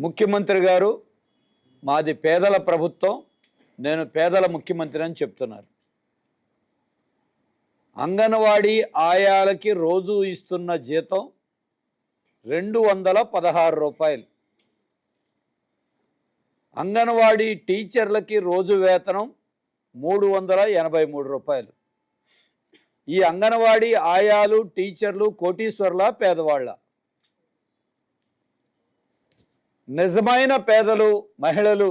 ముఖ్యమంత్రి గారు మాది పేదల ప్రభుత్వం నేను పేదల ముఖ్యమంత్రి అని చెప్తున్నారు. అంగన్వాడీ ఆయాలకి రోజు ఇస్తున్న జీతం రెండు వందల పదహారు రూపాయలు. అంగన్వాడీ టీచర్లకి రోజు వేతనం మూడు వందల ఎనభై మూడు రూపాయలు. ఈ అంగన్వాడీ ఆయాలు టీచర్లు కోటీశ్వర్ల పేదవాళ్ళ. నిజమైన పేదలు మహిళలు.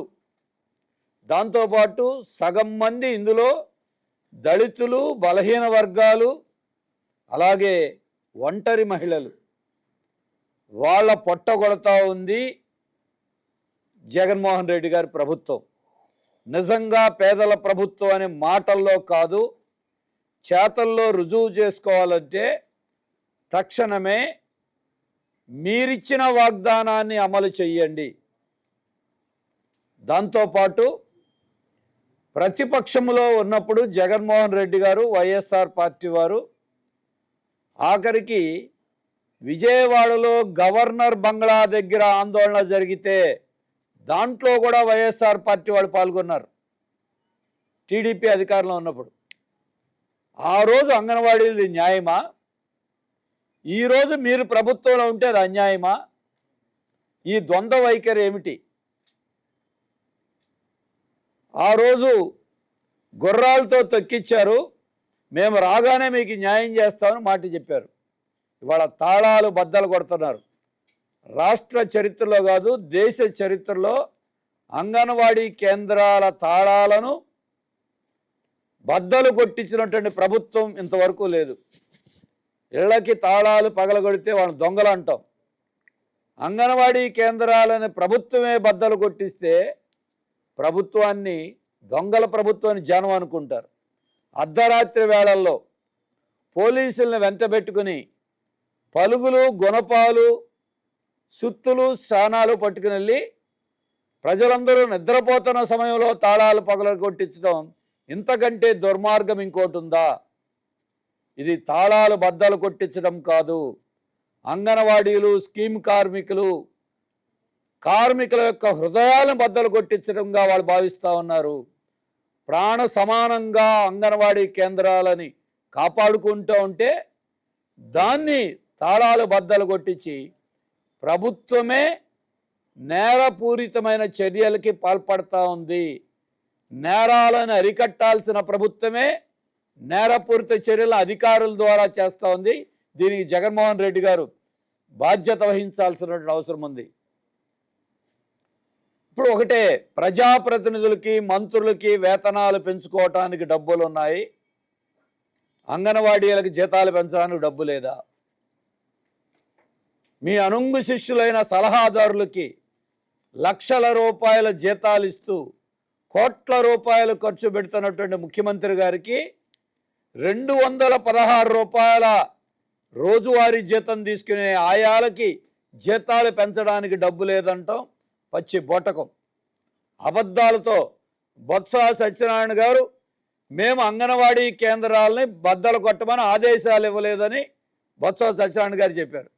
దాంతోపాటు సగం మంది ఇందులో దళితులు బలహీన వర్గాలు అలాగే ఒంటరి మహిళలు. వాళ్ళ పొట్టగొడతా ఉంది జగన్మోహన్ రెడ్డి గారి ప్రభుత్వం. నిజంగా పేదల ప్రభుత్వం అనే మాటల్లో కాదు చేతల్లో రుజువు చేసుకోవాలంటే తక్షణమే మీరిచ్చిన వాగ్దానాన్ని అమలు చెయ్యండి. దాంతోపాటు ప్రతిపక్షంలో ఉన్నప్పుడు జగన్మోహన్ రెడ్డి గారు వైఎస్ఆర్ పార్టీ వారు ఆఖరికి విజయవాడలో గవర్నర్ బంగ్లా దగ్గర ఆందోళన జరిగితే దాంట్లో కూడా వైఎస్ఆర్ పార్టీ వాళ్ళు పాల్గొన్నారు. టీడీపీ అధికారంలో ఉన్నప్పుడు. ఆ రోజు అంగన్వాడీది న్యాయమా? ఈరోజు మీరు ప్రభుత్వంలో ఉంటే అది అన్యాయమా? ఈ ద్వంద్వ వైఖరి ఏమిటి? ఆ రోజు గుర్రాలతో తొక్కిచ్చారు. మేము రాగానే మీకు న్యాయం చేస్తామని మాట చెప్పారు. ఇవాళ తాళాలు బద్దలు కొడుతున్నారు. రాష్ట్ర చరిత్రలో కాదు దేశ చరిత్రలో అంగన్వాడీ కేంద్రాల తాళాలను బద్దలు కొట్టించినటువంటి ప్రభుత్వం ఇంతవరకు లేదు. ఇళ్ళకి తాళాలు పగలగొడితే వాళ్ళని దొంగలు అంటాం. అంగన్వాడీ కేంద్రాలని ప్రభుత్వమే బద్దలు కొట్టిస్తే ప్రభుత్వాన్ని దొంగల ప్రభుత్వాన్ని జనం అనుకుంటారు. అర్ధరాత్రి వేళల్లో పోలీసులను వెంటబెట్టుకుని పలుగులు గుణపాలు సుత్తులు స్నానాలు పట్టుకుని వెళ్ళి ప్రజలందరూ నిద్రపోతున్న సమయంలో తాళాలు పగల కొట్టించడం ఇంతకంటే దుర్మార్గం ఇంకోటి ఉందా? ఇది తాళాలు బద్దలు కొట్టించడం కాదు. అంగన్వాడీలు స్కీమ్ కార్మికులు కార్మికుల యొక్క హృదయాలను బద్దలు కొట్టించడంగా వాళ్ళు భావిస్తూ ఉన్నారు. ప్రాణ సమానంగా అంగన్వాడీ కేంద్రాలని కాపాడుకుంటూ ఉంటే దాన్ని తాళాలు బద్దలు కొట్టించి ప్రభుత్వమే నేరపూరితమైన చర్యలకి పాల్పడతా ఉంది. నేరాలను అరికట్టాల్సిన ప్రభుత్వమే నేరపూరిత చర్యల అధికారుల ద్వారా చేస్తూ ఉంది దీనికి జగన్మోహన్ రెడ్డి గారు బాధ్యత వహించాల్సినటువంటి అవసరం ఉంది. ఇప్పుడు ఒకటే ప్రజాప్రతినిధులకి మంత్రులకి వేతనాలు పెంచుకోవటానికి డబ్బులు ఉన్నాయి. అంగన్వాడీలకు జీతాలు పెంచడానికి డబ్బు లేదా? మీ అనుంగు శిష్యులైన సలహాదారులకి లక్షల రూపాయల జీతాలు ఇస్తూ కోట్ల రూపాయలు ఖర్చు పెడుతున్నటువంటి ముఖ్యమంత్రి గారికి రెండు వందల పదహారు రూపాయల రోజువారీ జీతం తీసుకునే ఆయాలకి జీతాలు పెంచడానికి డబ్బు లేదంటాం పచ్చి బొటకం. అబద్ధాలతో బొత్స సత్యనారాయణ గారు మేము అంగన్వాడీ కేంద్రాలని బద్దలు కొట్టమని ఆదేశాలు ఇవ్వలేదని బొత్స సత్యనారాయణ గారు చెప్పారు.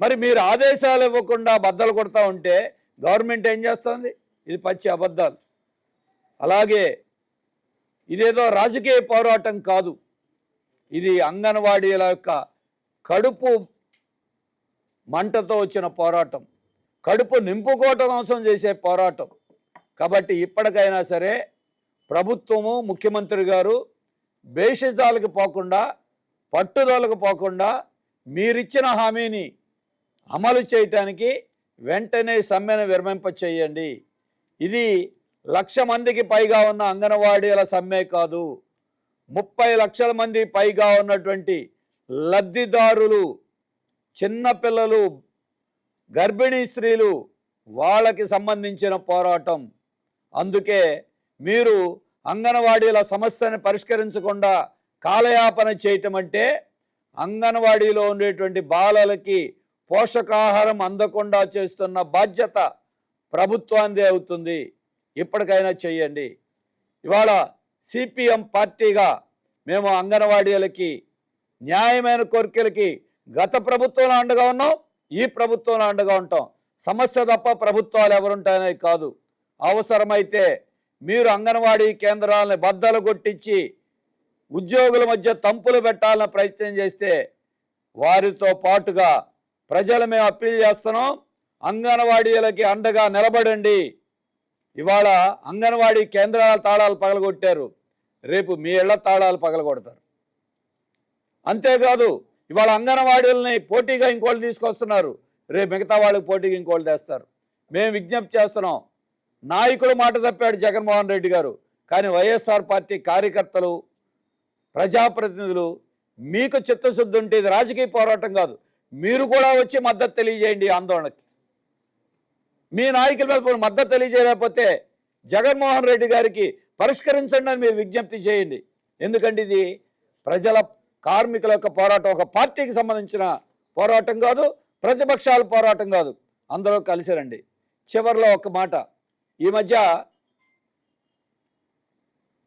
మరి మీరు ఆదేశాలు ఇవ్వకుండా బద్దలు కొడతా ఉంటే గవర్నమెంట్ ఏం చేస్తుంది? ఇది పచ్చి అబద్ధాలు. అలాగే ఇదేదో రాజకీయ పోరాటం కాదు. ఇది అంగన్వాడీల యొక్క కడుపు మంటతో వచ్చిన పోరాటం. కడుపు నింపుకోవటం కోసం చేసే పోరాటం. కాబట్టి ఇప్పటికైనా సరే ప్రభుత్వము ముఖ్యమంత్రి గారు భేషజాలకు పోకుండా పట్టుదలకు పోకుండా మీరిచ్చిన హామీని అమలు చేయటానికి వెంటనే సమ్మెను విరమింప చేయండి ఇది లక్ష మందికి పైగా ఉన్న అంగన్వాడీల సమ్మె కాదు. ముప్పై లక్షల మంది పైగా ఉన్నటువంటి లబ్ధిదారులు చిన్నపిల్లలు గర్భిణీ స్త్రీలు వాళ్ళకి సంబంధించిన పోరాటం. అందుకే మీరు అంగన్వాడీల సమస్యను పరిష్కరించకుండా కాలయాపన చేయటం అంటే అంగన్వాడీలో ఉండేటువంటి బాలలకి పోషకాహారం అందకుండా చేస్తున్న బాధ్యత ప్రభుత్వాందే అవుతుంది. ఇప్పటికైనా చేయండి. ఇవాళ సిపిఎం పార్టీగా మేము అంగన్వాడీలకి న్యాయమైన కోరికలకి గత ప్రభుత్వంలో అండగా ఉన్నాం ఈ ప్రభుత్వంలో అండగా ఉంటాం. సమస్య తప్ప ప్రభుత్వాలు ఎవరుంటాయనేది కాదు. అవసరమైతే మీరు అంగన్వాడీ కేంద్రాలను బద్దలు కొట్టించి ఉద్యోగుల మధ్య తంపులు పెట్టాలని ప్రయత్నం చేస్తే వారితో పాటుగా ప్రజలు మేము అప్పీల్ చేస్తున్నాం. అంగన్వాడీలకి అండగా నిలబడండి. ఇవాళ అంగన్వాడీ కేంద్రాల తాళాలు పగలగొట్టారు. రేపు మీ ఇళ్ళ తాళాలు పగలగొడతారు. అంతేకాదు ఇవాళ అంగన్వాడీలని పోటీగా ఇంకోళ్ళు తీసుకొస్తున్నారు. రేపు మిగతా వాళ్ళకి పోటీగా ఇంకోళ్ళు తెస్తారు. మేము విజ్ఞప్తి చేస్తున్నాం. నాయకుడు మాట తప్పాడు జగన్మోహన్ రెడ్డి గారు. కానీ వైఎస్ఆర్ పార్టీ కార్యకర్తలు ప్రజాప్రతినిధులు మీకు చిత్తశుద్ధి ఉంటే ఇది రాజకీయ పోరాటం కాదు. మీరు కూడా వచ్చి మద్దతు తెలియజేయండి ఈ ఆందోళనకి. మీ నాయకుల మీద మద్దతు తెలియజేయలేకపోతే జగన్మోహన్ రెడ్డి గారికి పరిష్కరించండి అని మీరు విజ్ఞప్తి చేయండి. ఎందుకంటే ఇది ప్రజల కార్మికుల యొక్క పోరాటం ఒక పార్టీకి సంబంధించిన పోరాటం కాదు ప్రతిపక్షాల పోరాటం కాదు. అందరూ కలిసి రండి. చివరిలో ఒక మాట. ఈ మధ్య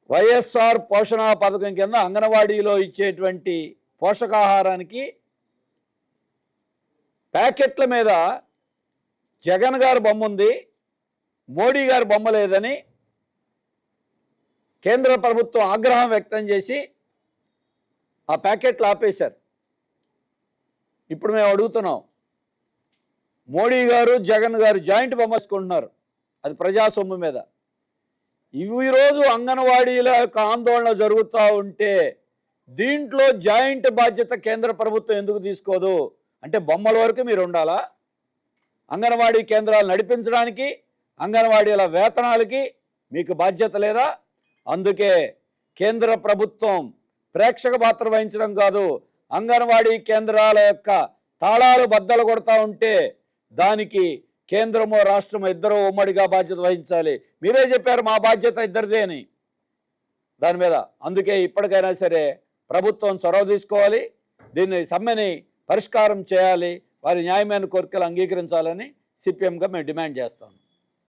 వైఎస్ఆర్ పోషణ పథకం కింద అంగన్వాడీలో ఇచ్చేటువంటి పోషకాహారానికి ప్యాకెట్ల మీద జగన్ గారు బొమ్మ ఉంది మోడీ గారు బొమ్మ లేదని కేంద్ర ప్రభుత్వం ఆగ్రహం వ్యక్తం చేసి ఆ ప్యాకెట్లు ఆపేశారు. ఇప్పుడు మేము అడుగుతున్నాం మోడీ గారు జగన్ గారు జాయింట్ బొమ్మసుకుంటున్నారు అది ప్రజా సొమ్ము మీద ఈరోజు అంగన్వాడీల యొక్క ఆందోళన జరుగుతూ ఉంటే దీంట్లో జాయింట్ బాధ్యత కేంద్ర ప్రభుత్వం ఎందుకు తీసుకోదు? అంటే బొమ్మల వరకు మీరు ఉండాలా? అంగన్వాడీ కేంద్రాలు నడిపించడానికి అంగన్వాడీల వేతనాలకి మీకు బాధ్యత లేదా? అందుకే కేంద్ర ప్రభుత్వం ప్రేక్షక పాత్ర వహించడం కాదు అంగన్వాడీ కేంద్రాల యొక్క తాళాలు బద్దలు కొడతా ఉంటే దానికి కేంద్రమో రాష్ట్రమో ఇద్దరు ఉమ్మడిగా బాధ్యత వహించాలి. మీరే చెప్పారు మా బాధ్యత ఇద్దరిదే అని. దాని మీద అందుకే ఇప్పటికైనా సరే ప్రభుత్వం చొరవ తీసుకోవాలి దీన్ని సమ్మెని పరిష్కారం చేయాలి. వారి న్యాయమైన కోరికలు అంగీకరించాలని సిపిఎంగా మేము డిమాండ్ చేస్తాము